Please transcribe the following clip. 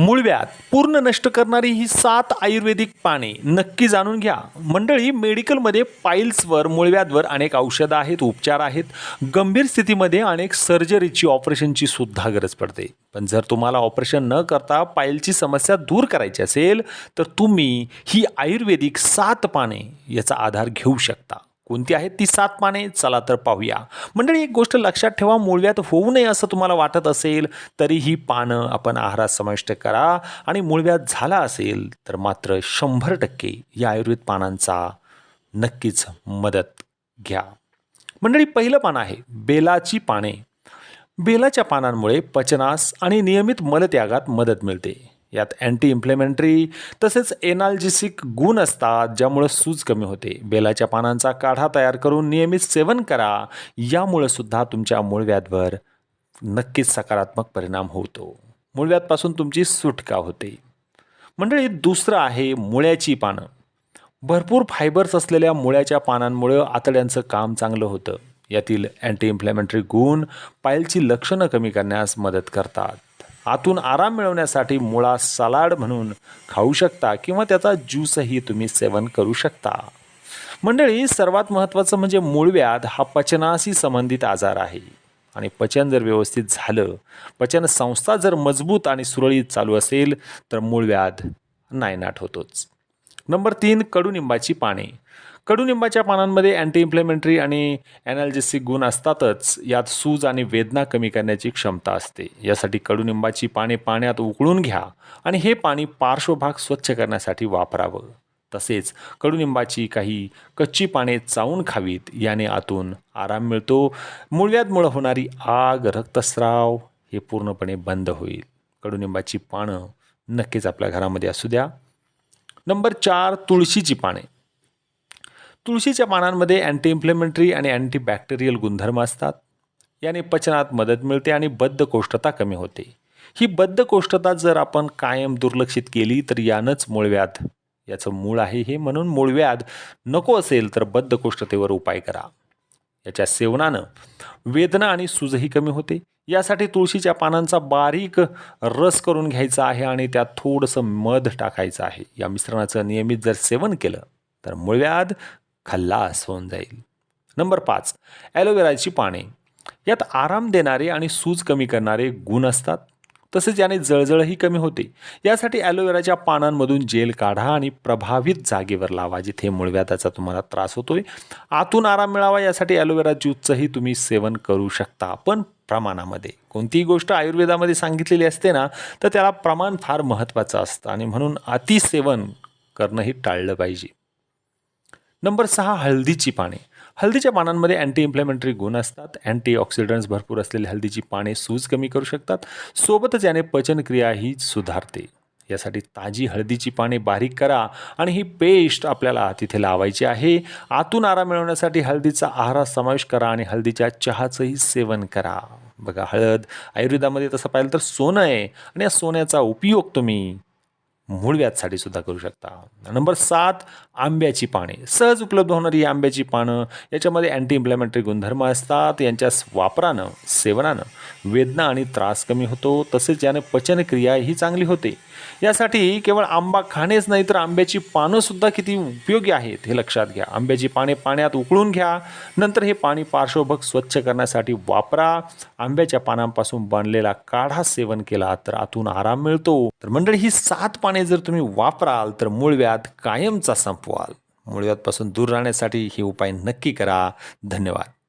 मूळव्याध पूर्ण नष्ट करणारी ही सात आयुर्वेदिक पाने नक्की जाणून घ्या. मंडळी मेडिकलमध्ये पाईल्सवर मूळव्याधवर अनेक औषधं आहेत उपचार आहेत. गंभीर स्थितीमध्ये अनेक सर्जरीची ऑपरेशनची सुद्धा गरज पडते. पण जर तुम्हाला ऑपरेशन न करता पाईलची समस्या दूर करायची असेल तर तुम्ही ही आयुर्वेदिक सात पाने याचा आधार घेऊ शकता. कोणती आहेत ती सात पाने. चला तर पाहूया. मंडळी एक गोष्ट लक्षात ठेवा. मुळव्यात होऊ नये असं तुम्हाला वाटत असेल तरी ही पानं आपण आहारात समाविष्ट करा. आणि मुळव्यात झाला असेल तर मात्र शंभर टक्के या आयुर्वेद पानांचा नक्कीच मदत घ्या. मंडळी पहिलं पान आहे बेलाची पाने. बेलाच्या पानांमुळे पचनास आणि नियमित मलत्यागात मदत मिळते. यात अँटी इम्प्लेमेंटरी तसेच एनाल्जिसिक गुण असतात ज्यामुळं सूज कमी होते. बेलाच्या पानांचा काढा तयार करून नियमित सेवन करा. यामुळं सुद्धा तुमच्या मूळव्याधवर नक्कीच सकारात्मक परिणाम होतो. मूळव्याधपासून तुमची सुटका होते. मंडळी दुसरं आहे मुळ्याची पानं. भरपूर फायबर्स असलेल्या मुळ्याच्या पानांमुळं आतड्यांचं काम चांगलं होतं. यातील अँटी इम्प्लेमेंटरी गुण पायलची लक्षणं कमी करण्यास मदत करतात. आतून आराम मिळवण्यासाठी मुळा सलाड म्हणून खाऊ शकता किंवा त्याचा ज्यूसही तुम्ही सेवन करू शकता. मंडळी सर्वात महत्त्वाचं म्हणजे मूळव्याध हा पचनाशी संबंधित आजार आहे. आणि पचन जर व्यवस्थित झालं पचन संस्था जर मजबूत आणि सुरळीत चालू असेल तर मूळव्याध नायनाट होतोच. नंबर तीन कडुनिंबाची पाने. कडुनिंबाच्या पानांमध्ये अँटी इन्फ्लेमेंटरी आणि ॲनाल्जेसिक गुण असतातच. यात सूज आणि वेदना कमी करण्याची क्षमता असते. यासाठी कडुनिंबाची पाने पाण्यात उकळून घ्या आणि हे पाणी पार्श्वभाग स्वच्छ करण्यासाठी वापरावं. तसेच कडुनिंबाची काही कच्ची पाने चावून खावीत. याने आतून आराम मिळतो. मुळव्यातमुळं होणारी आग रक्तस्राव हे पूर्णपणे बंद होईल. कडुनिंबाची पानं नक्कीच आपल्या घरामध्ये असू द्या. नंबर चार तुळशीची पाने. तुळशीच्या पानांमध्ये अँटी इन्फ्लेमेंटरी आणि अँटीबॅक्टेरियल गुणधर्म असतात. याने पचनात मदत मिळते आणि बद्धकोष्ठता कमी होते. ही बद्धकोष्ठता जर आपण कायम दुर्लक्षित केली तर यानंच मूळव्याध याचं मूळ आहे हे म्हणून मूळव्याध नको असेल तर बद्धकोष्ठतेवर उपाय करा. याच्या सेवनानं वेदना आणि सूजही कमी होते. यासाठी तुळशीच्या पानांचा बारीक रस करून घ्यायचा आहे आणि त्यात थोडंसं मध टाकायचं आहे. या मिश्रणाचं नियमित जर सेवन केलं तर मूळव्याध खल्लास होऊन जाईल. नंबर पाच ॲलोवेराची पाने. यात आराम देणारे आणि सूज कमी करणारे गुण असतात. तसेच याने जळजळही कमी होते. यासाठी ॲलोवेराच्या पानांमधून जेल काढा आणि प्रभावित जागेवर लावा जिथे मूळव्याधाचा तुम्हाला त्रास होतोय. आतून आराम मिळावा यासाठी ॲलोवेरा ज्यूसचंही तुम्ही सेवन करू शकता पण प्रमाणामध्ये. कोणतीही गोष्ट आयुर्वेदामध्ये सांगितलेली असते ना तर त्याला प्रमाण फार महत्त्वाचं असतं आणि म्हणून अतिसेवन करणंही टाळलं पाहिजे. नंबर सहा हळदीची पाने. हळदीच्या पानांमध्ये अँटी इन्फ्लेमेंटरी गुण असतात. अँटी ऑक्सिडंट्स भरपूर असलेली हळदीची पाने सूज कमी करू शकतात. सोबतच याने पचनक्रियाही सुधारते. यासाठी ताजी हळदीची पाने बारीक करा आणि ही पेस्ट आपल्याला तिथे लावायची आहे. आतून आराम मिळवण्यासाठी हळदीचा आहारात समावेश करा आणि हळदीच्या चहाचंही सेवन करा. बघा हळद आयुर्वेदामध्ये तसं पाहिलं तर सोनं आहे आणि या सोन्याचा उपयोग तुम्ही मूळव्याधसाठी सुद्धा करू शकता. नंबर सात आंब्याची पाने. सहज उपलब्ध होणारी ही आंब्याची पानं याच्यामध्ये अँटी इम्प्लेमेंटरी गुणधर्म असतात. यांच्या वापरानं सेवनानं वेदना आणि त्रास कमी होतो. तसेच यानं पचनक्रिया ही चांगली होते. यासाठी केवळ आंबा खाणेच नाही तर आंब्याची पानंसुद्धा किती उपयोगी आहेत हे लक्षात घ्या. आंब्याची पाने पाण्यात उकळून घ्या. नंतर हे पाणी पार्श्वभग स्वच्छ करण्यासाठी वापरा. आंब्याच्या पानांपासून बनलेला काढा सेवन केला तर आतून आराम मिळतो. तर मंडळी ही सात पाने जर तुम्ही वापराल तर मूळव्याध कायमचा संपवाल. मूळव्याधपासून दूर राहण्यासाठी हे उपाय नक्की करा. धन्यवाद.